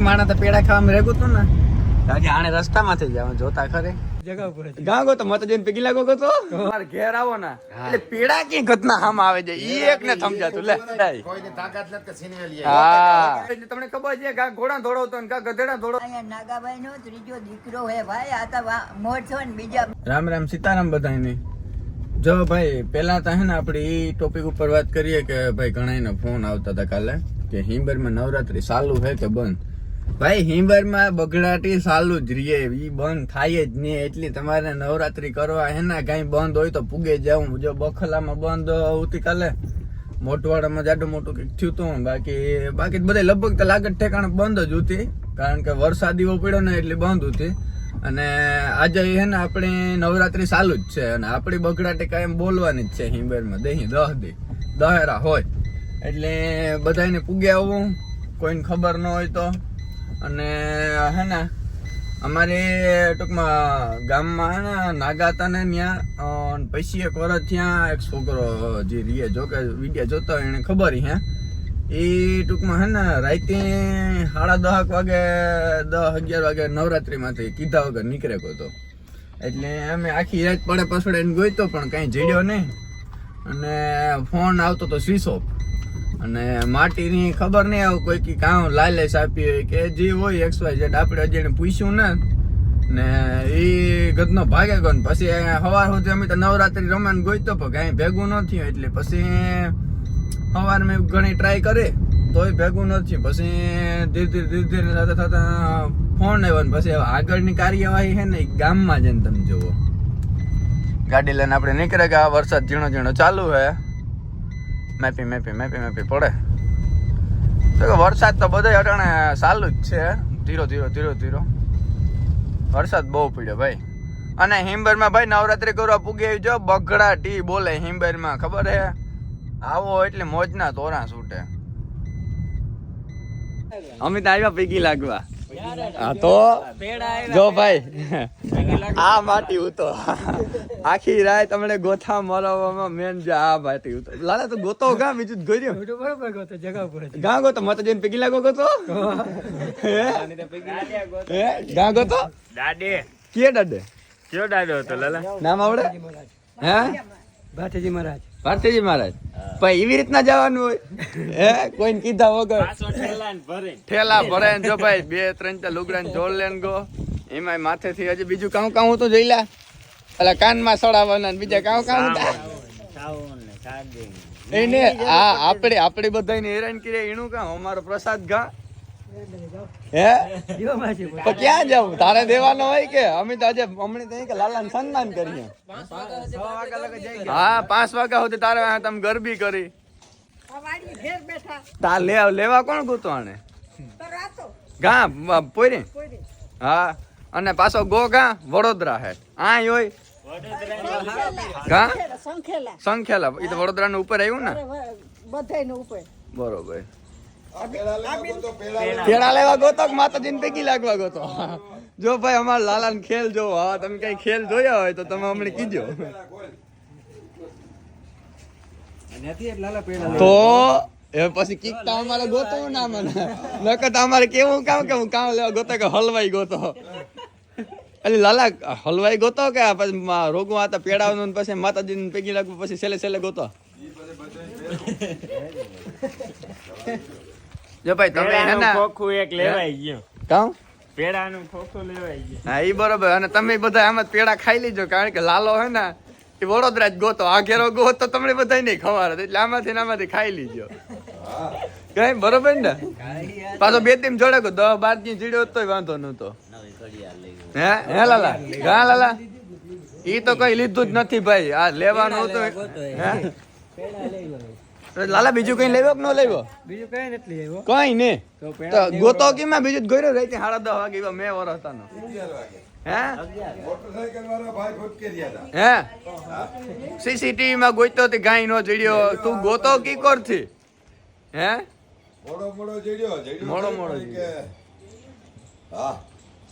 માણા તો પેડા ખાવામાં રેગું તું ને. આજે આને રસ્તામાંથી જ આવે જોતા ખરે. જગા ઉપર ગાં તો મત જઈને પીગી લાગો તો? મારે ઘેર આવો ને. એટલે પેડા કી ઘટના હામ આવે છે? ઈ એક ને સમજાતું લે. હા. તમને ખબર છે કા ઘોડા દોડવતો ને કા ગધેડા દોડો નાગાભાઈ નો ત્રીજો દીકરો હે ભાઈ આ તો વા- ને બીજા રામ રામ સીતારામ બધાને જો ભાઈ પેલા તો હે ને આપણે ઈ ટોપિક ઉપર વાત કરીએ કે ભાઈ ઘણા ફોન આવતા હતા કાલે કે હિંબરમાં નવરાત્રી ચાલુ છે કે બંધ? ભાઈ હિંબરમાં બગડાટી ચાલુ જ રહીએ ઈ બંધ થાય જ નહીં. એટલી તમારે નવરાત્રી કરવા હે ને કઈ બંધ હોય તો પૂગે જવું જો બખલામાં બંધ આવતી કાલે મોટવાડામાં જાડું મોટું કંઈક થયું હતું બાકી બાકી બધા લગભગ તો લાગત ઠેકાણે બંધ જ હતી. કારણ કે વરસાદ એવો પડ્યો ને એટલે બંધ હતી. અને આજે હે ને આપણી નવરાત્રી ચાલુ જ છે. અને આપણી બગડાટી કાંઈ બોલવાની જ છે હિંબેરમાં દહીં, દહ દી, દહેરા હોય. એટલે બધાને પૂગે આવું. કોઈને ખબર ન હોય તો. અને, હે ને, અમારે ટૂંકમાં ગામમાં નાગા હતા ને ત્યાં પછી એક વરસ ત્યાં એક છોકરો જે રીએ, જો કે વીડિયો જોતો એને ખબર હે. એ ટૂંકમાં, હે ને, રાતે સાડા દહક વાગે દસ અગિયાર વાગે નવરાત્રિમાંથી કીધા વગર નીકળે ગયો એટલે અમે આખી રાત પડે પછડે એને ગોઈતો પણ કાંઈ જડ્યો નહીં. અને ફોન આવતો તો સ્વિચ ઓફ અને માટીની ખબર નહીં આવું કોઈ કી કાં લાલચ આપી હોય કે જે હોય એક્સ વાય ઝેડ આપણે હજી પૂછ્યું ને ને એ ગદનો ભાગે ગયો પછી સવાર સુધી અમે તો નવરાત્રી રમવાનું ગોઈતો, પણ કાંઈ ભેગું ન થયું. એટલે પછી સવાર મેં ઘણી ટ્રાય કરી, તોય ભેગું નથી પછી ધીરે ધીરે ધીરે ધીરે થતા થતા ફોન આવ્યો ને પછી આગળની કાર્યવાહી છે ને એ ગામમાં જઈને તમે જુઓ. ગાડી લઈને આપણે નીકળે કે આ વરસાદ ઝીણો ઝીણો ચાલુ છે. મેપી મેપી મેપી મેપી પડે. તો વરસાદ તો બધે અટાણે ચાલુ જ છે. ધીરો ધીરો ધીરો ધીરો. વરસાદ બહુ પડ્યો ભાઈ. અને હિંબરમાં ભાઈ નવરાત્રી કરવા પૂગી આવી જો બગડા ટી બોલે હિમબેરમાં ખબર હે? આવો એટલે મોજના તોરા છૂટે. અમિત આવ્યા પીગી લાગવા. હા તો જો ભાઈ આ માટી ઉતો. આખી રાત તમને ગોથા મરવામાં મેન જે આ માટી ઉતો. લાલા તો ગોતો ગા બીજું ગોર્યો બરોબર ગોતો જગા ઉપર ગા ગોતો મત જઈને પીગી લાગો ગોતો? હે? હે? ગા ગોતો? દાડે કે દાડે કયો દાડો હતો લાલા? નામ આવડે? હે? ભાથેજી મહારાજ. ભારતીજી મહારાજ. ભાઈ એવી રીતના જવાનું હોય? હે? કોઈને કીધા વગર? ઠેલા ભરે ને જો ભાઈ બે ત્રણ ચાર લુગડા જોડ લેન ગો. એમાં માથેથી હજી બીજું કામ કામ તો જોઈ લા એટલે કાનમાં સડાવવાના ને બીજા કામ કામ સાવન ને સાદી એને આ આપણે આપણે બધાને હેરાન કરીએ એનું કામ અમારો પ્રસાદ ઘા? હે? તો ક્યાં જાવ તારે દેવાનો હોય કે? અમે તો આજે હમણાં તો કે લાલાને સન્માન કરીએ. હા પાંચ વાગ્યા સુધી તારે તમે ગરબી કરી. તાર લે લેવા કોણ ગોતો આને? ગા પોરી હા. અને પાછો ગો ગા વડોદરા હે. આ હોય ગા સંખેલા. એ તો વડોદરા નું ઉપર આવ્યું ને? બરોબર. પેડા લેવા ગોતો કે માતાજીને પૈકી લાગવા ગોતો જો ભાઈ, અમારા લાલાને ખેલ જો હા તમે કઈ ખેલ જોયા હોય તો તમે અમને કીજો. તો એ પછી કીકતા અમારે ગોતો ના મને નકર તો અમારે કેવું કામ કે હું કામ લેવા ગોતો કે હલવાઈ ગોતો? એટલે લાલા, હલવાઈ ગોતો કે પછી રોગમાં હતા પેડાવાનું પછી માતાજીને પૈકી લાગવું પછી છેલ્લે છેલ્લે ગોતો? જો ભાઈ તમે હે ને ખોખું એક લેવાઈ ગયું. કામ પેડાનું ખોખું લેવાઈ ગયું. હા ઈ બરોબર. અને તમે બધા આમ જ પેડા ખાઈ લીજો કારણ કે લાલો હે ને એ વડોદરા જ ગોતો આ ઘેરો ગોતો તમને બધા નહીં ખબર એટલે આમાંથી આમાંથી ખાઈ લીજો. કઈ બરોબર ને? પાછો બે તીમ જોડે કો દસ બારની જીડ્યો તોય વાંધો નતો હે? હે લાલા? હા લાલા? ઈ તો કઈ લીધું જ નથી ભાઈ. આ લેવાનું હતું. હે? લાલા બીજું કઈ લેવો કે ન લેવો? બીજું કઈ નથી લેવો. કઈ ને. તો ગોતો કેમાં? બીજું જ ગોર્યો રહી સાડા દસ વાગે મેં વર હતા નો હે હે? સીસીટીવી માં ગોતો તે ગાય નો જડ્યો તું ગોતો કી કોરથી હે? મોડો મોડો જડ્યો જડ્યો મોડો મોડો કે હા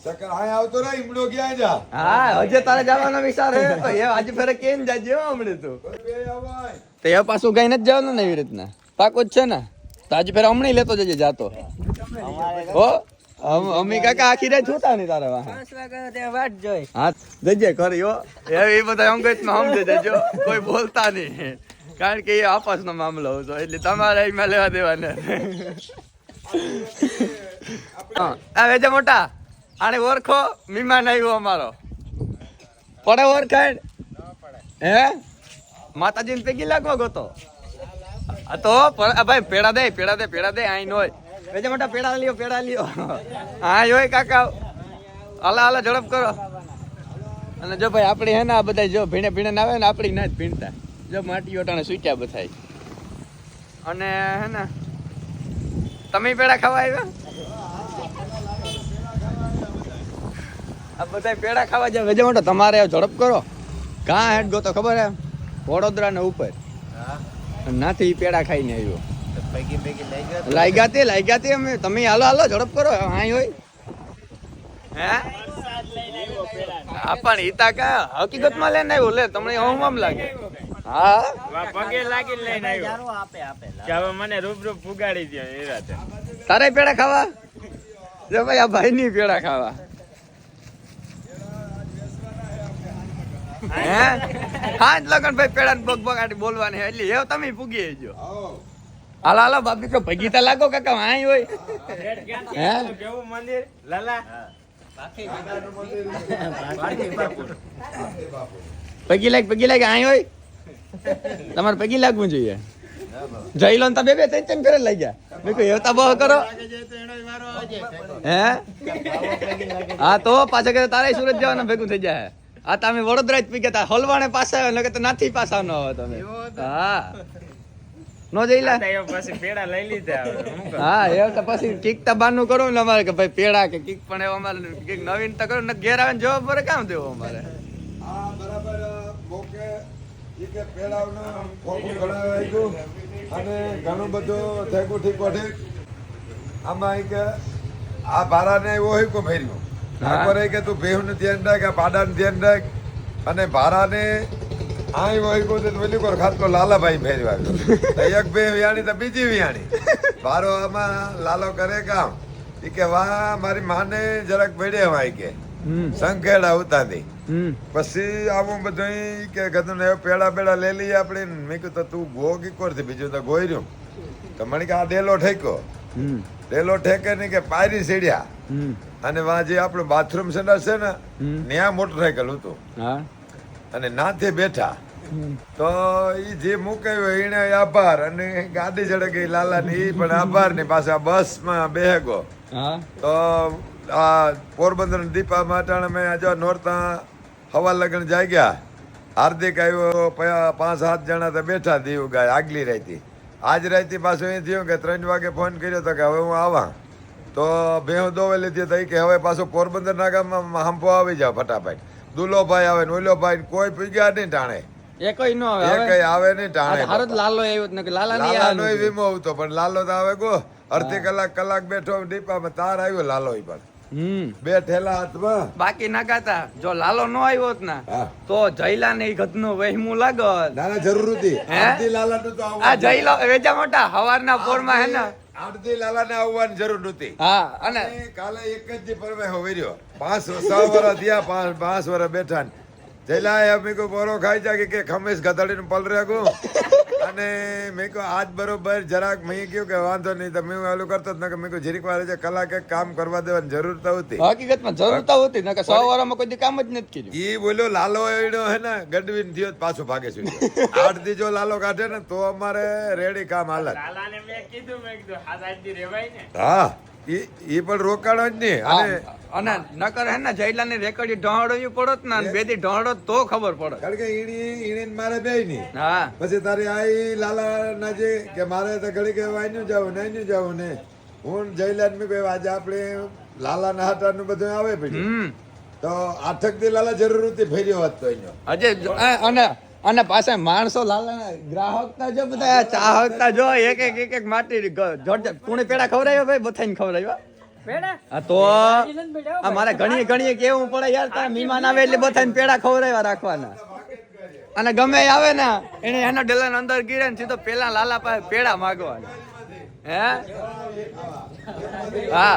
સકર આય આવતો રે ઈમડો ક્યાં જા? હા હજે તારે જવાનો વિચાર હે. તો એ આજે ફેરે કેમ જાજે હો હમણે તું? બે આવાય. તો એ પાછું ગઈ નથી જવાનું ને એવી રીતના. પાકો જ છે ને. તો આજે ફેર હમણાં લેતો જજે જાતો. હો અમી કાકા આખી રાત જોતા નહીં તારા વાટ જોઈ. હા જજે કર્યો એ એ બધા અંગતમાં સમજે જજો કોઈ બોલતા નહીં. કારણ કે એ આપસનો મામલો હતો એટલે તમારે એમાં લેવા દેવાને. હા વેજે મોટા. આને ઓળખો મીમાન આવ્યો અમારો. પડે ઓળખાણ હે? માતાજીને પેગી લાગવા ગોતો આ તો ભાઈ પેડા દે પેડા દે પેડા દે, આઈ નોય વેજે મોટા પેડા લ્યો પેડા લ્યો. હા હોય કાકા. હાલા હાલા, ઝડપ કરો. અને જો ભાઈ આપણે હે ને આ બધા જો ભીણે ભીણે આવે ને આપણી ના જ ભીણતા. જો માટી ઓટાણે સૂચ્યા બધાય. અને હે ને, તમે પેડા ખાવા આવ્યા? આ બધા પેડા ખાવા જાય વેજે મોટો તમારે ઝડપ કરો. કાં હેડ ગો તો ખબર હે વડોદરા ને ઉપર નાથી પેડા ખાઈને આવ્યો. લાગ્યા તે લાગ્યા તે અમે. તમે હાલો હાલો ઝડપ કરો અહીં હોય. હે? હા પણ ઈતા કા હકીકતમાં લઈને આવ્યો. લે તમને હોમ આમ લાગે? હા? પગે લાગી લઈને આવ્યો. કે હવે મને રૂબરૂ ફુગાડી દે એ રાતે. તારે પેડા ખાવા? જો ભાઈ આ ભાઈ ની પેડા ખાવા. હે? હા જ લગન ભાઈ પેડા ને બગ બગાડી બોલવાની એટલે એવું તમે પૂગી જો હાલો હાલો, બાપી, તો ભગીતા લાગો કાકા આય હોય. હે? કેવું મંદિર લાલા પગી હોય. તમારે પગી લાગવું જોઈએ. જઈ લો તમે બે ત્રણ ત્રણ લઈ ગયા મેં એવતા બહ કરો. હે? હા, તો પાછા તારે સુરત જવાના, ભેગું થઈ જાય. આ તમે વડોદરા જ પી ગયા હલવાણે પાસે આવ્યો નકર તો નાથી પાસા ન આવો તમે. હા. નો જઈ લા એ પછી પેડા લઈ લીધા હું એ તો પછી કીક તો બાનું કરો ને અમારે કે ભાઈ પેડા કે કીક પણ એવું અમારે કીક નવીન તો કરો ને ઘેર આવે ને જવાબ પર કામ દેવો અમારે. હા બરાબર મોકે ઈ કે પેલાવનું ખોખું ઘડાવાઈ ગયું અને ઘણું બધું થેકું ઠીક ઠીક. આમાં કે આ ભારાને એવો હોય કો ફેર્યું આખરે કે તું ભેહુંનું ધ્યાન રાખ આ પાડાનું ધ્યાન રાખ. અને ભારાને આય હોય કો તો પેલી કોર ખાતો લાલાભાઈ ફેરવા તો એક બે વિયાણી તો બીજી વિયાણી. ભારો આમાં લાલો કરે કામ. એ કે વાહ મારી માને જરાક ભેડે વાય કે. સંખેડા ઉતાથી પછી આવું બધું કે ગધું ને પેડા પેડા લઈ લઈએ આપણે. મેં કીધું તો તું ગો કી કોરથી બીજું તો ગોયર્યું. તો મને કે આ ડેલો ઠેકો ડેલો ઠેકે નહીં કે પાયરી સીડ્યા. અને વાં જે આપણું બાથરૂમ સેન્ટર છે ને ત્યાં મોટરસાયકલ હતું. અને નાથે બેઠા. તો એ જે મુકાયો એને આભાર. અને ગાડી ચડે ગઈ લાલા ની એ પણ આભાર ને પાછા બસમાં બેહગો તો આ પોરબંદર દીપા માટાણે મેં આજે નોરતા હવા લગન જાગ્યા. હાર્દિક આવ્યો પયા પાંચ સાત જણા તો બેઠા દીવ ગાય આગલી રાતી આજ રાતી પાછું એ થયું કે ત્રણ વાગે ફોન કર્યો તો કે હવે હું આવા. તો ભેહું દોવેલી હતી થઈ કે હવે પાછો પોરબંદર ના ગામમાં હંપો આવી જાવ ફટાફટ. દુલો ભાઈ આવે ને કોઈ પીગ્યા નહીં ટાણે. નો આવે આવે નહીં લાલો આવ્યો જ ને લાલા નહીં લાલાનો વીમો આવતો પણ લાલો તો આવે ગો. અડધી કલાક કલાક બેઠો ડીપામાં તાર આવ્યો લાલો પણ. બે ઠેલા હાથમાં. બાકી નાખાતા જો લાલો નો આવ્યો ને તો જયલા ને ઘટનું વહેમું લાગત. ના ના જરૂર હતી? તો આ. જયલો વેજા મોટા હવારના પોરમાં હે ને આરતી લાલાને આવવાની જરૂર નહોતી. હા અને કાલે એક જ દી પરમે હોવેર્યો પાંચ સવા વર્ષ થયા પાંચ પાંચ વર્ષ બેઠા ને. જયલા એમ કો બોરો ખાઈ જા કે ખમેશ ગધડીને પલ રેગો અને મેં કહ્યું આજ બરોબર. જરાક મેં કહ્યું કે વાંધો નહીં તો મેં ઓલું કરતો જ ન કે મેં કહ્યું જરીક વાર છે કલાક એક કામ કરવા દેવાની જરૂર તો હતી. હકીકતમાં જરૂર તો હતી નકર સો વારમાં કોઈ કામ જ નથી કર્યું. એ બોલ્યો લાલો એડો હે ને ગડવીન થયો તો પાછો ભાગે છે. આઠ દી જો લાલો કાઢે ને તો અમારે રેડી કામ હાલત. લાલાને મેં કીધું મેં કીધું હાથ આજ દી રેવાય ને. હા. ઈ પણ રોકાણો જ નહીં. અને અને નકર હે ને જયલા ની રેકડી ઢોળવું પડત ને બે દી ઢોળો તો ખબર પડે. કારણ કે ઈણી ઈણી ને મારે બે નહીં. હા. પછી તારી આઈ લાલા ના જે કે મારે તો ઘડી કે વાયનું જાવું ને નું જાવું ને. હું જયલા મેં કહ્યું આજે આપણે લાલા ના હાટાનું બધું આવે પડ્યું. તો આઠક દી લાલા જરૂર હતી ફેર્યો હોત તો અજય અને અને પાછા માણસો લાલા ગ્રાહકતા જો બધા ચાહકતા જો એક એક એક એક માટી જોરદાર. જોડે પેડા ખવડાવ્યો ભાઈ? બધાને ખવડાવ્યો. પેડા? આ તો આ મારે ઘણી ઘણી કેવું પડે યાર તારા મહેમાન આવે એટલે બધાને પેડા ખવડાવ્યા રાખવાના. અને ગમે આવે ને એને એના ડલન અંદર ગીરે ને સીધો પેલા લાલા પાસે પેડા માગવાના. હે? હા.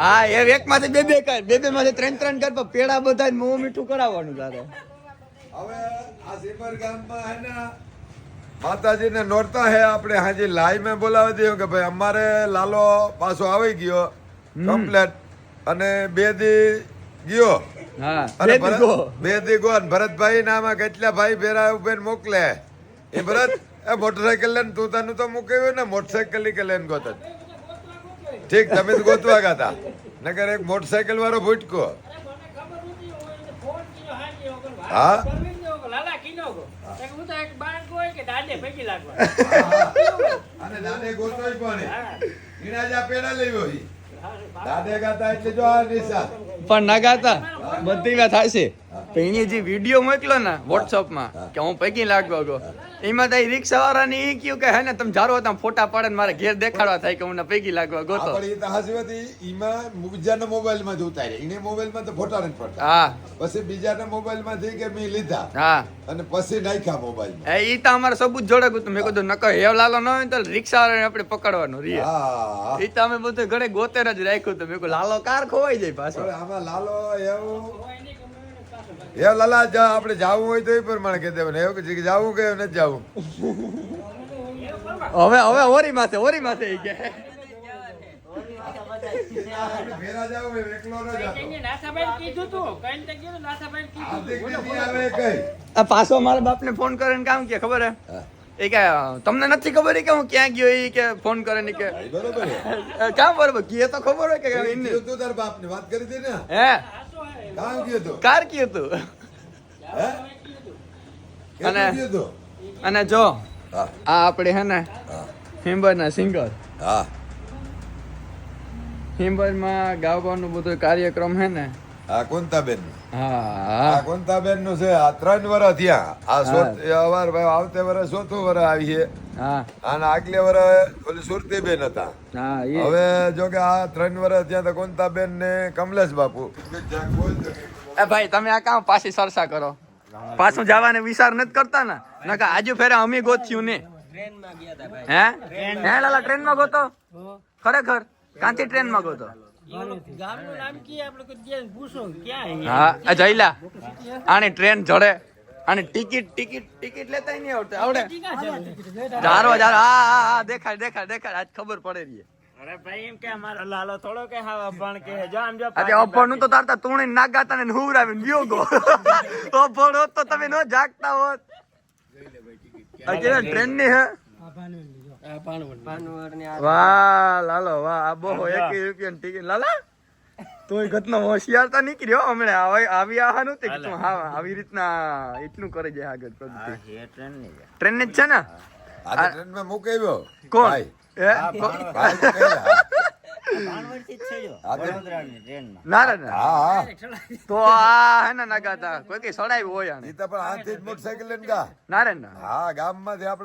હા એ એક માંથી બે બે કર. બે બે માંથી ત્રણ ત્રણ કર પેડા બધા મોં મીઠું કરાવવાનું તારે. હવે આ સિમર ગામમાં હે ને માતાજીને નોરતા હે આપણે હાજી લાઈ મેં બોલાવી દઈએ કે ભાઈ અમારે લાલો પાછો આવી ગયો કમ્પ્લેટ. અને બે દી ગયો. બે દી ગો ભરતભાઈ નામાં કેટલા ભાઈ ભેરા બેન મોકલે. એ ભરત એ મોટરસાયકલ લઈને તું તને તો મૂક્યું ને મોટરસાયકલ કે લઈને ગોત ઠીક તમે તો ગોતવા ગયા હતા નકર એક મોટરસાયકલ વાળો ભૂટકો. હા? અને દાદે ગોતોય પણ ઈના જા પેડા લેવો દાદે ગાતા એટલે જો આ નિશા પણ ના ગાતા. બધી વાત થાય છે. એની જે વીડિયો મોકલો ને વોટ્સઅપમાં કે હું પૈકી લાગવા ગયો એમાં તો રિક્ષા વાળા ને એ કયું કે હે ને તમે જારો હતા ફોટા પાડે ને મારે ઘેર દેખાડવા થાય કે હું પૈકી લાગવા ગયો તો ઈમાં બીજાના મોબાઈલમાં રહે એને મોબાઈલમાં તો ફોટા નથી પડતા. હા. પછી બીજાના મોબાઈલમાંથી કે મેં લીધા. હા. અને પછી નાખ્યા મોબાઈલ એ ઈ તો અમારે સબૂત જોડે ગયું મેં કીધું નકો હેવ લાલો ન હોય તો રિક્ષા વાળાને આપણે પકડવાનું રીએ હા ઈ તો અમે બધું ઘરે ગોતેર જ રાખ્યું હતું. મેં કહ્યું લાલો કાર ખોવાઈ જાય પાછો. હવે આમાં લાલો એવું એ લાલા જા આપણે જાવું હોય તો એ પ્રમાણે કહી દેવાનું. એવું કે જાવું કે નથી જાવું? હવે હવે ઓરી માથે ઓરી માથે કે. ન પાછો મારા બાપને ફોન કરે ને કામ કે ખબર હે? એ કે તમને નથી ખબર કે હું ક્યાં ગયો એ કે ફોન કરે ને કે? બરોબર કામ બરોબર? કે તો ખબર હોય કે તું તાર બાપ ને વાત કરી દે ને? હે? કામ કયું કાર અને- અને જો આ આપણે હે ને હા. હિમ્બર ના સિંગર. હા. હિમ્બરમાં ગાવાનું બધું કાર્યક્રમ હે ને આ હા કોંતાબેનનું છે આ ત્રણ વર્ષ થયા. આ સોત અવાર આવતે વર્ષ ચોથું વર્ષ આવી છે. અને આગલે વર્ષ ઓલી સુરતીબેન હતા. હવે જો કે આ ત્રણ વર્ષ થયા તો કોંતાબેન ને કમલેશ બાપુ. એ ભાઈ તમે આ કામ પાછી સરસા કરો. પાછું જવાને વિચાર નથી કરતા ને? નકા આજુ ફેરે અમે ગોત્યું ને. હે? હે લાલા ટ્રેનમાં ગોતો ખરેખર? કાંથી ટ્રેનમાં ગોતો? ગામનું નામ કી આપણે પૂછો ક્યાં હા? જઈલા આની ટ્રેન જડે. આની ટિકિટ ટિકિટ ટિકિટ લેતા નહીં આવડે. આવડે જારો જારો હા હા હા દેખાડ દેખાડ દેખાડ આજ ખબર પડે રહી અરે ભાઈ એમ કે અમારો લાલો થોડો કે હા અભણ કે જો આમ જો આજે અભણનું તો તારતા તુણી નાગાતા ને હુવરાવીને વ્યો ગો. અભણ હોત તો તમે ન જાગતા હોત. આજે ટ્રેનની હે. વાહ લાલો વાહ. આ બહુ એકી રૂપિયા ટિકિટ લાલા તું ઘટનો હોશિયાર નીકળ્યો હમણાં. આવી આવી આહા નહોતી હા આવી રીતના એટલું કરી જાય આગળ પ્રગતિ. ટ્રેનની છે. ટ્રેનની? જ છે ને આ ટ્રેનમાં મુકાવ્યો કોણ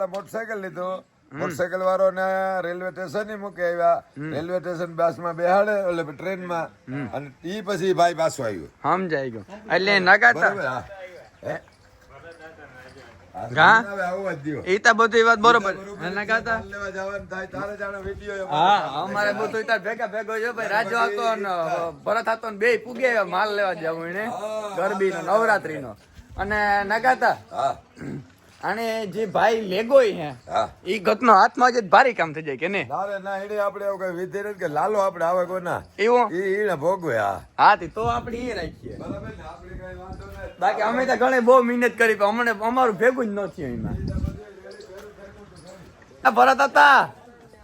મોટરસાયકલ લીધું. મોટરસાયકલ વાળો ને રેલવે સ્ટેશન મૂકી આવ્યા. રેલવે સ્ટેશન બસમાં બેહાડે એટલે ટ્રેનમાં અને ઈ પછી ભાઈ પાછો આવ્યો. સમજાઈ ગયો. એટલે નગાતા માલ લેવા જવાનું થાય તારે જાણે વીડિયો એમાં હા અમારે બધું તાર ભેગા ભાઈ રાજો હતો ને હતો ને બે પૂગે માલ લેવા જવું એને. ગરબી નો નવરાત્રી નો અને નગાતા હા. અને જે ભાઈ લેગોય હે ઈ ગતનો હાથમાં જ ભારી કામ થઈ જાય કે ને ના ના એને આપણે એવું કઈ વિધિ નથી કે લાલો આપણે આવે કોના એવો? ઈ ઈને ભોગવે હા. હા તે તો આપણે એ રાખીએ. બરાબર ને આપણે કઈ વાંધો નથી. બાકી અમે તો ઘણી બહુ મહેનત કરી પણ અમને અમારું ભેગું જ ન થયું એમાં. આ ભરત હતા.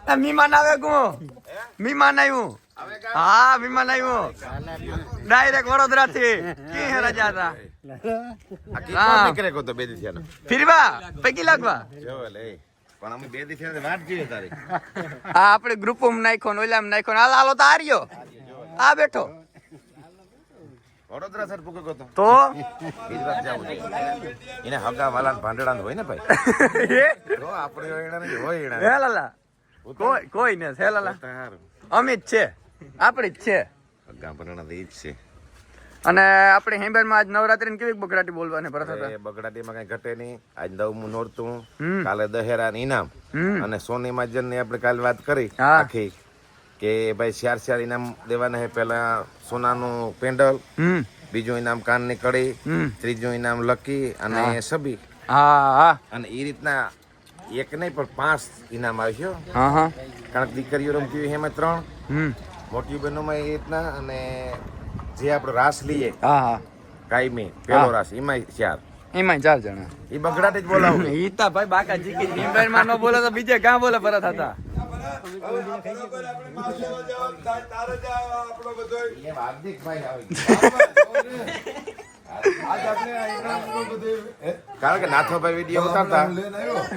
આ મીમાન આવે કું મીમાન આવ્યું. હા વિમાન આવ્યો. ડાયરેક્ટ વડોદરા થી કે રજા હતા? હા. નીકળે કો તો બે દી થયા ફિરવા? પૈકી લાગવા? જો લે. પણ અમે બે દી થયા વાટ જોઈએ તારી. હા આપણે ગ્રુપ નાખ્યો ને ઓલામાં નાખ્યો હાલ હાલો તો આર્યો આ બેઠો. વડોદરા સર પૂકે કો તો. તો? જાવું એને હગા વાલા ભાંડડા હોય ને ભાઈ. તો આપણે એના હોય એના લાલા. કોઈ કોઈ ને હે લાલા. તાર છે. આપણી જ છે. ભાંડડા તો જ છે. અને આપણે હેમ્બરમાં આજ નવરાત્રી કેવી બગડાટી બોલવાની પ્રથા હતા? બગડાટી માં કઈ ઘટે નહીં. આજ નવમું નોરતું કાલે દહેરા ઇનામ. અને સોની માજનની આપણે કાલે વાત કરી આખી કે ભાઈ ચાર ચાર ઇનામ દેવાના હે પેલા સોનાનું પેન્ડલ બીજું ઇનામ કાનની કડી ત્રીજું ઇનામ લકી અને સબી અને એ રીતના એક નહીં પણ પાંચ ઇનામ હા કારણ કે દીકરીઓ રમતી હોય એમાં ત્રણ. મોટી બહેનોમાં એ રીતના અને જે આપણે રાસ લઈએ હા હા. કાયમી પેલો રાસ એમાં ચાર. એમાં ચાર જણા. એ બગડાટ જ બોલાવું. ઈતા ભાઈ બાકા જીકી હેમ્બરમાં ન બોલે તો બીજે ક્યાં બોલે પરત હતા? કારણ કે નાથોભાઈ વીડિયો ઉતારતા.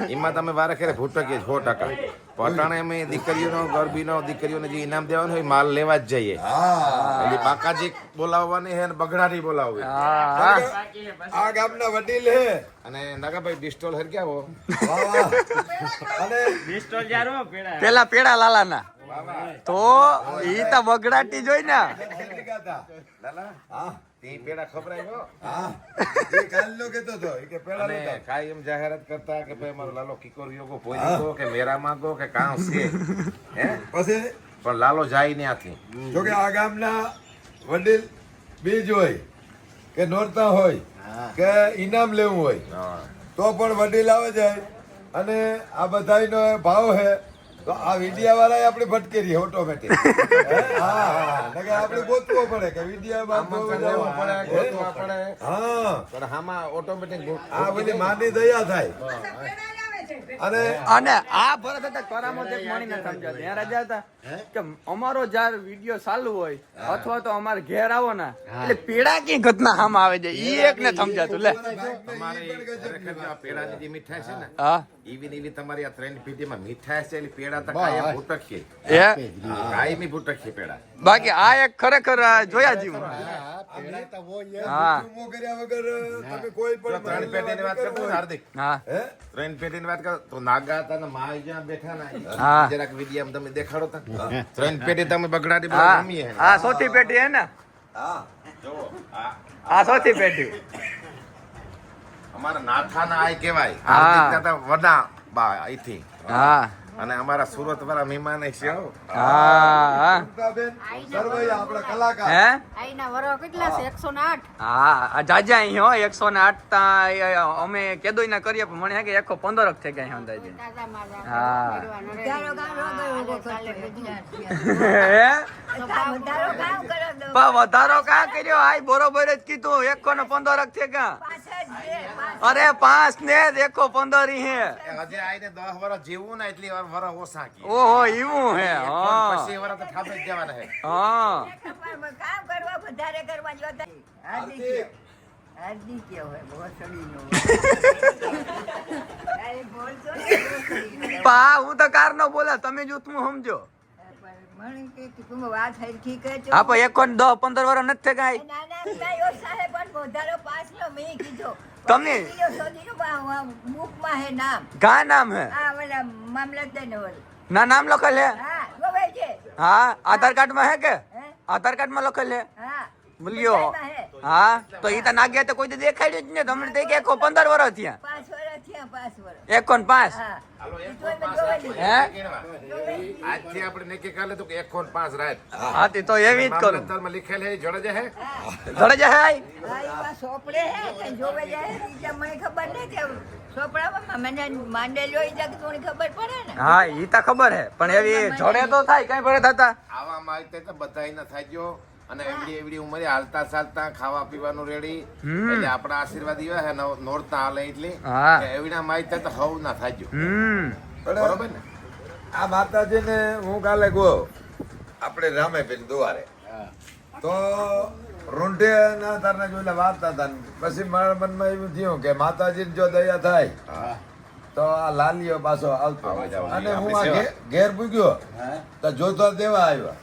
એમાં તમે વારે ખેરે ભૂટકીએ સો ટકા. પટાણે અમે દીકરીઓનો ગરબીનો દીકરીઓને જે ઇનામ દેવાનું હોય માલ લેવા જ જઈએ. હા. એટલે બાકાજી બોલાવવાની હે અને બગડાટી બોલાવવી. આ ગામના વડીલ હે. અને નાગાભાઈ ડિસ્ટોલ હરક્યા હો અને પિસ્તોલ જારો પેડા. પેલા પેડા લાલાના. તો ઈ તો બગડાટી જોઈ ને. લાલા. હા. તે પેડા ખબરાય હો. એ હતો એ કે. એમ જાહેરાત કરતા કે ભાઈ મારો લાલો કિકોર યોગો પોઈ ગો કે મેરા માંગો કે કાં છે. હે? પછી? પણ લાલો જાય ને આથી. જો કે આ ગામના વડીલ બીજ હોય કે નોરતા હોય કે ઇનામ લેવું હોય તો પણ વડીલ આવે જાય અને આ બધાયનો ભાવ હે તો આ વિડિયા વાળા આપણી ફટકેરી ઓટોમેટિક હા? હા કે આપણે ગોતવો પડે કે વિડિયા આમંત્રણ લેવું પડે ગોતવો પડે. હા. પણ હામાં ઓટોમેટિક આ બધી માની દયા થાય. અને અને આ ભરત હતા કરામત એક ના સમજાવતા ત્યાં રાજા હતા કે અમારો જાર વિડિયો ચાલુ હોય અથવા તો અમારે ઘેર આવો ને એટલે પેડા કી ઘટના હામ આવે છે? ઈ એક ને સમજાતું લે. પેડાની જે મીઠાઈ છે ને હા. એવી ને એવી તમારી આ ત્રણ પેઢીમાં મીઠાઈ છે એટલે પેડા તો કાયમ ભૂટકીએ એ કાયમી છે પેડા. બાકી આ એક ખરેખર જોયા જીવ. હા. ચૂમો કર્યા વગર તમે કોઈ જો પણ ત્રણ પેઢીની વાત કરતો ને હાર્દિક. હા. હે? ત્રણ પેઢીની વાત કરો તો નાગા હતા ને માય જ્યાં બેઠા ને હા. જરાક વીડિયો તમે દેખાડો તા. ત્રણ પેઢી તમે બગડાટી હા. આ ચોથી પેટી હે ને? આ આ પેટી અમારા નાથાના આય કેવાય વડા બા અહીંથી હા. અને અમારા સુરત વાળા મહેમાન છે હો. કલાકાર. હે? આઈના વરો કેટલા છે? હા જાજા અહીં હો એકસો ને આઠ તા અમે કેદોય ના કરીએ પણ મને હે કે એકસો પંદર જ થઈ ગયા અંદાજે. હા. વધારો કાં કર્યો? આય બરોબર જ કીધું એકો ને પંદર છે કાં. અરે પાંચ ને જ એકો પંદર ઈ હે. હજી આઈને દસ વર્ષ જીવવું ને એટલી વાર વર્ષ ઓછા કી ઓહો એવું હે હા. પછી વરા તો ખાબે જ જવાના હે. હા. કામ કરવા વધારે કરવા જોતા હાર્દિક હાર્દિક. હોય બહુ સડીનો અરે બોલતો ને, પા હું તો કાર નો બોલા તમે જો તું સમજો. પણ મને કે તું વાત હરખી કે હા પણ એકો ને દસ પંદર વર્ષ નથી થાય કાંઈ. ના કાંઈ ઓછા હે, લો વધારો મેં કીધો તમે? બુકમાં હે નામ. કા નામ હે? આ ઓલા મામલતદાર ને ના નામ લખેલ હે? હા ગવાય છે હા આધાર કાર્ડમાં હે કે? આધાર કાર્ડમાં લખેલ હે? હા. બોલ્યો હા? તો ઈ તો નાગ્યા તો કોઈ દી દેખાડ્યું જ ને તમને તે કે એકો પંદર વર્ષ થયા. 5 વર્ષ થયા 5 વર્ષ એકો કોણ પાંચ? હા. ઈ તો એમ હે? આજથી આપણે નક્કી કાલે તો કે એક કોણ પાંચ રાત. હા તે તો એવી જ કરું. મામલતદારમાં લખેલ હે જડે હે. જડે આય. હા, ઈ સોપડે હે કે જોવે જાય તો મને ખબર નહીં કે સોપડામાં મને માંડેલો ઈ જગ થોડી ખબર પડે ને. હા ઈ તો ખબર હે. પણ એવી જોડે તો થાય કઈ પડે થતા આવી તો બધાય ન થાય ગયો. અને એવડી એવડી ઉંમરે હાલતા ચાલતા ખાવા પીવાનું રેડી એટલે આપણા આશીર્વાદ એવા હે નોરતા હાલે એટલે એવડા માહિતી તો હવ ના થાજો બરોબર ને? આ માતાજીને હું કાલે ગો આપણે રામેબેન દુવારે. તો રૂંઢે ના તારને જોઈને વાર્તા હતા પછી મારા મનમાં એવું થયું કે માતાજીને જો દયા થાય તો આ લાલીઓ પાછો આવતો. અને હું આ ઘેર પૂગ્યો તો જોતો દેવા આવ્યા.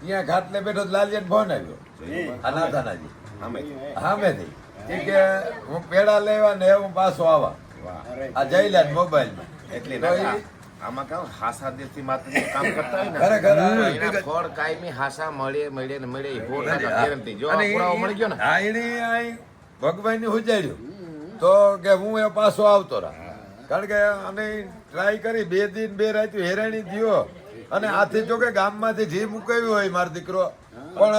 અહીંયા ઘાટલે બેઠો લાલીએ ફોન આવ્યો અનાથાનાજી હામે થઈ કે હું પેડા લેવા ને હું પાછો આવા. આ જઈ લે મોબાઈલ એટલી આમાં કેવું હાસા દેશથી માત્ર કામ કરતા હોય ને એના ફળ કાયમી હાસા મળે મળે ને મળે એ જો પુરાવો મળી ગયો ને. હા, એની આઈ ભગવાનની તો કે હું એ પાછો આવતો રહા. કારણ કે અને ટ્રાય કરી બે દિન બે રાત્યું હેરાણી થયો. અને આથી જો કે ગામમાંથી જે મુકાવ્યું હોય મારો દીકરો પણ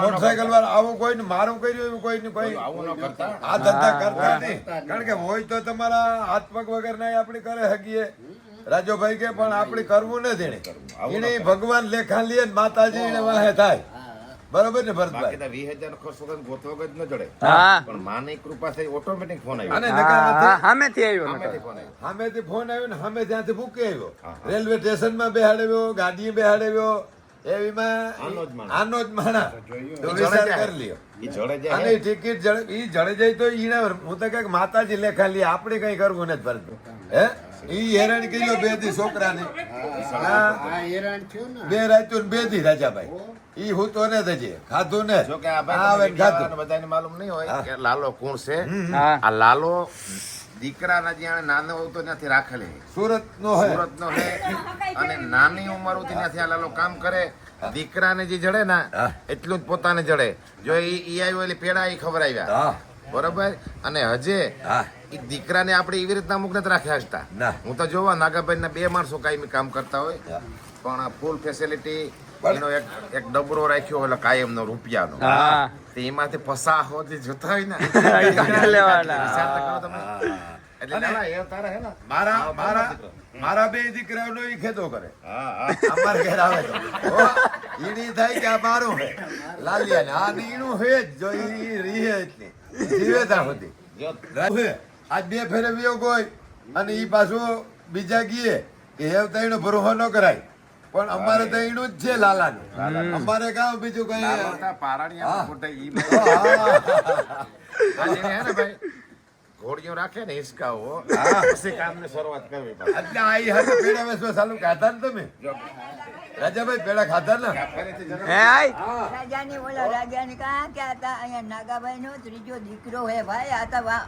મોટરસાયકલ વાળા આવું કોઈ મારું કર્યું એવું કોઈ કોઈ આવું ન કરતા. આ ધંધા કરતા નહીં. કારણ કે હોય તો તમારા હાથ પગ વગર ના આપણે કરે હકીએ રાજુભાઈ કે પણ આપણે કરવું નથી એને ભગવાન લેખા લઈએ ને માતાજી ને વાહે થાય. બરોબર ને બાકી ભરતભાઈ તો વીસ હજાર ખર્ચો કરીને ગોતવો જ ન જડે. હા. પણ માની કૃપા થઈ ઓટોમેટિક ફોન આવ્યો. અને સામેથી આવ્યો સામેથી ફોન આવ્યો. ફોન આવ્યો ને સામે ત્યાંથી મૂકી આવ્યો. રેલવે સ્ટેશનમાં બેહાડ્યો ગાડીએ બેહાડ્યો એવીમાં આનો જ માણસ. આનો જ માણસ તો વિચાર કરી લ્યો. ઈ જડે જાય. અને ટિકિટ જડે ઈ જડે જાય તો ઈને હું તો કંઈક માતાજી લેખા લે આપણે કઈ કરવું નથી ભરતું હે? ઈ હેરાન કર્યો બે દી છોકરાને ને. બે રાત્યું ને બે દી રાજાભાઈ ઈ હું તો ને થજે ખાધું ને જો કે આ ભાઈ ખાધું. બધાને માલુમ નહીં હોય કે લાલો કોણ છે. આ લાલો દીકરાના જ્યાં નાનો હતો ત્યાંથી રાખેલી. સુરત નો હે. સુરત નો હે. અને નાની ઉંમરથી ત્યાંથી આ લાલો કામ કરે. દીકરાને જે જડે ને એટલું જ પોતાને જડે. જો ઈ ઈ આવ્યો એટલે પેડા ઈ ખબર આવ્યા બરોબર? અને હજે એ ઈ દીકરાને આપણે એવી રીતના અમુક નથી રાખ્યા હતા હું તો જોવા નાગાભાઈ ના બે માણસો કાયમી કામ કરતા હોય. પણ આ ફૂલ ફેસિલિટી એનો એક એક ડબરો રાખ્યો એટલે કાયમનો રૂપિયાનો. હા. એમાંથી પસા હોતી જોતા હોય ને. લેવાના. વિચાર તો કરો તમે. એટલે ના, ના, એ તારા હે ને. મારા મારા મારા બે દીકરાઓનો ઈ ખેતો કરે. હા હા. અમાર ઘેર આવે તો. ઈડી થાય કે આ મારું હે. લાલિયા ને આ નીણું હે જ જો ઈ રીહે એટલે જીવે ત્યાં સુધી જો. આજ બે ફેરે વિયો કોઈ અને ઈ પાછું બીજા ગીએ કે હેવ તઈનો ભરોહો ન કરાય. પણ અમારે તો ઈનું જ છે લાલાનું. અમારે કામ બીજું કઈ લાલો ઘોડીઓ રાખે ને હિસકાઓ પછી કામની શરૂઆત કરવી પડે. એટલે આ હાથે પેડા વેચવા ચાલુ ખાતા ને તમે? રાજાભાઈ પેડા ખાતા ને? હે આય રાજાની ઓલા રાજાની કા કે હતા અહીંયા નાગાભાઈ નો ત્રીજો દીકરો હે ભાઈ આ તો વા-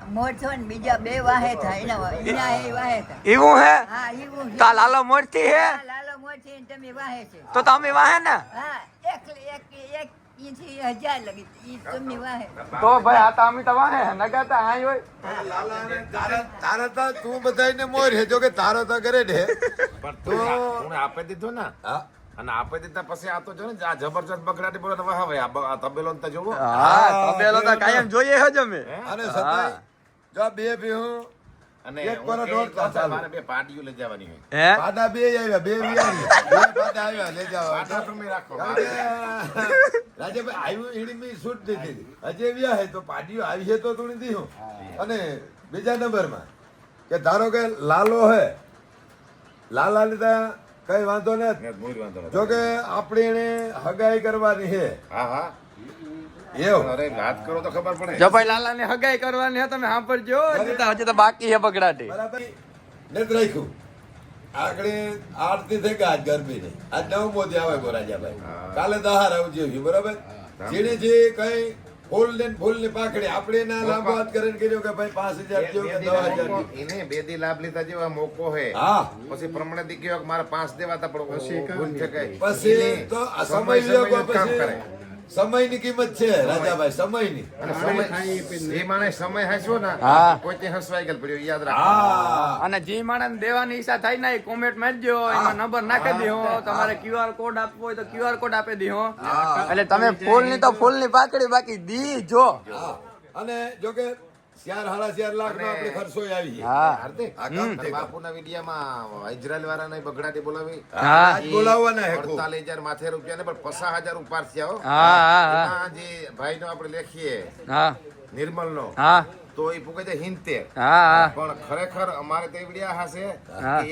ને બીજા બે વાહે થાય એના એના એ વાહે થાય. એવું હે? હા એવું. તા લાલો મોરથી હે? લાલો મોરસી ને તમે વાહે છે. તો તમે વાહે ને? હા એક એક એક તો ભાઈ આ તો અમે તો વાહે. નગાતા હોય. તારા તારા તું બધાને મોર હે જો કે તારો તો કરે ને પણ તું તું આપી દીધું ને. અને આપે દીધા પછી આ તો જો ને આ જબરજસ્ત બગડાટી બોલે તો વાહ આ તબેલો ને જોવો. હા તબેલો તો કાયમ જોઈએ હજ અમે. અને સતાય જો બે બે ભીહું અને એક કોનો દોઢ તો ચાલુ. મારે બે પાટીઓ લઈ જવાની હોય. હે? પાડા બે આવ્યા બે વિયારી બે પાડા આવ્યા લઈ જાઓ પાટા તમે રાખો કારણ કે આવ્યું એની મેં છૂટ દીધી. હતી. વ્યા હે તો પાડીઓ આવી છે તો તું દીધું અને બીજા નંબરમાં કે ધારો કે લાલો હે લાલા લીધા કઈ વાંધો નથી. ને મોર વાંધો નથી. જો કે આપણે એને હગાઈ કરવાની હે હા હા. એવું? અરે વાત કરો તો ખબર પડે. જો લાલા ને હગાઈ કરવાની હે તમે સાંભળજો. હજી તો બાકી હે બગડાટી. બરાબર. નથી રાખ્યું. આગળ આરતી થઈ ગયા ગરમી ની આજ નવ મોદી આવે ગોરાજાભાઈ કાલે દહાર આવજો બરાબર? જેને જે કઈ ફૂલ ને ફૂલની પાકડી આપણે ના લાંબો વાત કરીને કર્યો કે ભાઈ પાંચ હજાર બે- થયો કે દસ હજાર એને બે દી લાભ લીધા જેવા મોકો હે. હા. પછી પ્રમાણે દી કહેવાય કે મારે પાંચ દેવાતા પણ પછી ભૂલ છે કઈ. પછી તો સમય સમય લ્યો કે પછી કરે. સમયની કિંમત છે રાજાભાઈ સમયની. જે માણસ સમય હસવો ને હા. કોઈ તે હસવાઈ ગયેલ પડ્યો યાદ રાખો. અને જે માણસ દેવાની ઈચ્છા થાય ને એ કોમેન્ટ મારજો એમાં નંબર નાખી દેહો તમારે ક્યુઆર કોડ આપવો હોય તો ક્યુઆર કોડ આપી દેહો એટલે તમે ફૂલની તો ફૂલની પાકડી બાકી દી જો અને જો કે ચાર સાડા ચાર લાખ નો આપણે ખર્ચો આવી હાર્દિક. બાપુના વિડીયામાં ઇઝરાયલ વાળાને બગડાટી બોલાવી. હા. આજ બોલાવવાના હે અડતાલીસ હજાર માથે રૂપિયા ને પણ પચાસ હજાર ઉપર થયા હા હા હા. એમાં જે ભાઈ નો આપણે લેખીએ નિર્મલ નો હા. તો એ છે હિંતેર હા પણ ખરેખર અમારે તો એવડિયા હશે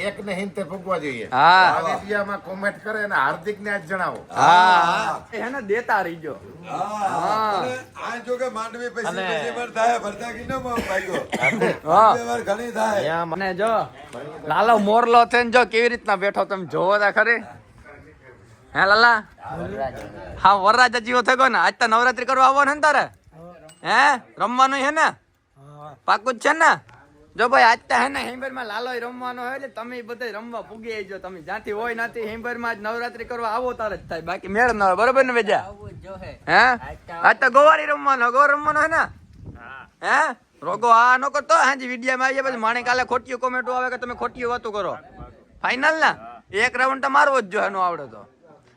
એક ને હિંતે ભોગવા જોઈએ. હા. આદિત્યમાં કોમેન્ટ કરે અને હાર્દિક ને આજ જણાવો. હા એને દેતા રહીજો. હા. આ જો કે માંડવી પૈસા પછી વાર થાય ભરતા કી નો ભાઈઓ હા. વાર ઘણી થાય. મને જો લાલો મોરલો થઈને જો કેવી રીતના બેઠો તમે જોવો તા ખરી. હે લાલા? હા વરરાજા જીવો થઈ ગયો ને? આજ તો નવરાત્રી કરવા આવો ને તારે? હે? રમવાનું છે ને? પાકું જ છે ને? જો ભાઈ આજ તો હે ને હિંબરમાં લાલોય રમવાનો હોય એટલે તમે બધા રમવા પૂગી આવજો તમે જ્યાંથી હોય ત્યાંથી હિંબરમાં જ નવરાત્રી કરવા આવો તારે જ થાય. બાકી મેળ ન હોય બરોબર ને બેજા હે. આજ તો ગોવારી રમવાનો ગોવા રમવાનો હે ને? હે. રોગો આ ન કરતો. હાજી વિડીયામાં આવીએ પછી માણે કાલે ખોટીઓ કોમેન્ટો આવે કે તમે ખોટી વાતો કરો. ફાઇનલ ના? એક રાઉન્ડ તો મારવો જ જો એનો આવડે તો.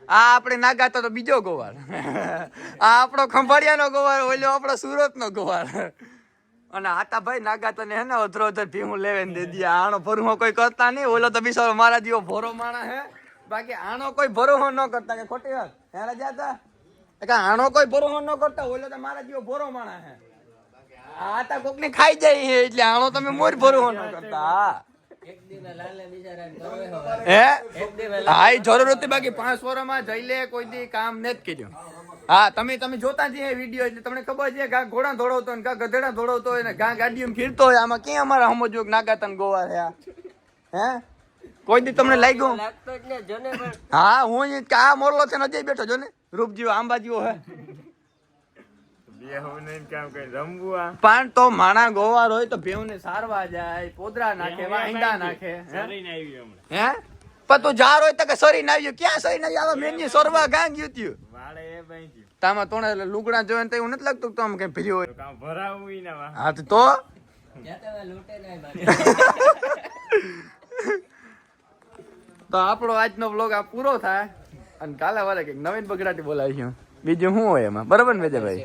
આ આપણે નાગાતો તો બીજો ગોવાર આ આપણો ખંભાળિયાનો ગોવાર ઓલો આપણો સુરતનો ગોવાર અને આતા ભાઈ નાગા ને હે ને અધરો અધર ભીમું લેવે દે દિયા આણો ભરવો કોઈ કરતા નહીં. ઓલો તો બિચારો મારા જેવો ભોરો માણા હે. બાકી આણો કોઈ ભરોહો ન કરતા કે ખોટી વાત. હે રાજા તા કે આણો કોઈ ભરોહો ન કરતા, ઓલો તો મારા જેવો ભોરો માણા હે. આ તા કોક ને ખાઈ જાય હે, એટલે આણો તમે મોર ભરવો ન કરતા. હા. હે હા એ જરૂર હતી બાકી પાંચ વર્ષમાં જઈ લે, કોઈ દી કામ ને કીધું હા તમે તમે જોતા જ વીડિયો એટલે તમને ખબર છે ગા ઘોડા દોડવતો ને ગા ગધેડા દોડવતો હોય ને ગા ગાડીઓ ફીરતો હોય આમાં ક્યાં અમારા સમજો નાગાતન ગોવા રહ્યા? હે? કોઈ દી તમને લાગ્યું? લાગતો જ ને જોને પણ હા હું અહીં કે આ મોરલો છે ને બેઠો છો ને રૂપ જીવો આંબા જેવો હે પણ તો માણા ગોવાર હોય તો ભેવને સારવા જાય પોદરા નાખે વાંડા નાખે હે? પણ તું જાર હોય તો કે સરી ના આવ્યું ક્યાં સરી ના આવ્યું મેં સરવા ગાં ગયું તામાં તોણે એટલે લુગડા જોઈને તો એવું નથી લાગતું તો આમ કઈ ભર્યો હોય. ભરાવું ના હા તો તો? તો આપણો આજનો બ્લોગ આ પૂરો થાય અને કાલે વારે કંઈક નવીન બગડાટી બોલાવીશું બીજું શું હોય એમાં? બરાબર ને વેજાભાઈ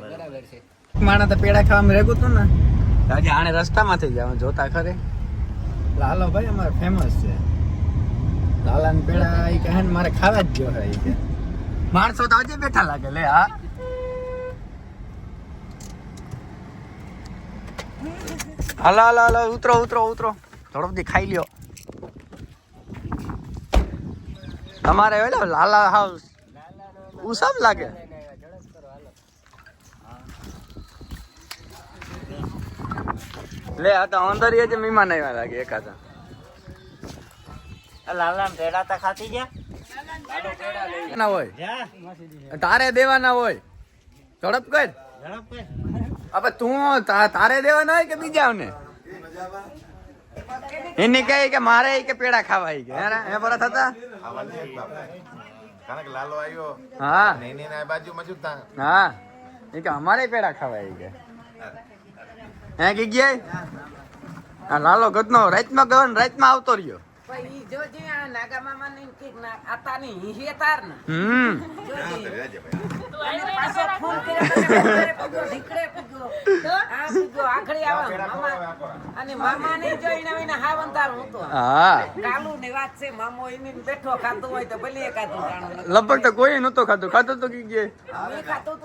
માણા તો પેડા ખાવામાં રેગું તું ને. આજે આને રસ્તામાંથી જવાનું જોતા ખરે. લાલો ભાઈ અમારે ફેમસ છે. લાલા પેડા એ કહે ને મારે ખાવા જ ગયો હોય ઈ કે. માણસો તો આજે બેઠા લાગે, લે, હા. હાલા હાલા હાલા, ઉતરો ઉતરો ઉતરો. ઝડપથી ખાઈ લ્યો. તમારે ઓલો લાલા હાઉસ ઉસમ લાગે? લે, આ તો અંદર જ મહેમાન આવ્યા લાગે એકાદા. લાલા ભેડા તા ખાતી ગયા? ના હોય. તારે દેવાના હોય. ઝડપ કર. ઝડપ તું તારે દેવાના હોય કે બીજાને એને કહે કે મારે કે પેડા ખાવા કે. હે બરા થતા કારણ કે લાલો આવ્યો હા. એની ના બાજુ મજૂર તા હા. એ કે અમારે પેડા ખાવા કે. હે કે ગયા આ લાલો ગતનો રાતમાં ગયો ને રાતમાં આવતો રહ્યો. ઈ નાગા મામા ને કે ના આતા ની હિહે તાર અને પાછો ફોન કર્યો તો કે ઘરે પૂગ્યો, ઢીકડે પૂગ્યો. આ પૂગ્યો, આખડી આવે. મામા અને મામા ને જોઈને આવીને તાર હું. કાલુ ની વાત છે મામો એની બેઠો ખાતું હોય તો ભલે એકાદું જાણું લગભગ તો કોઈ નતો ખાતું ખાતું તો કી ગયા? ખાતું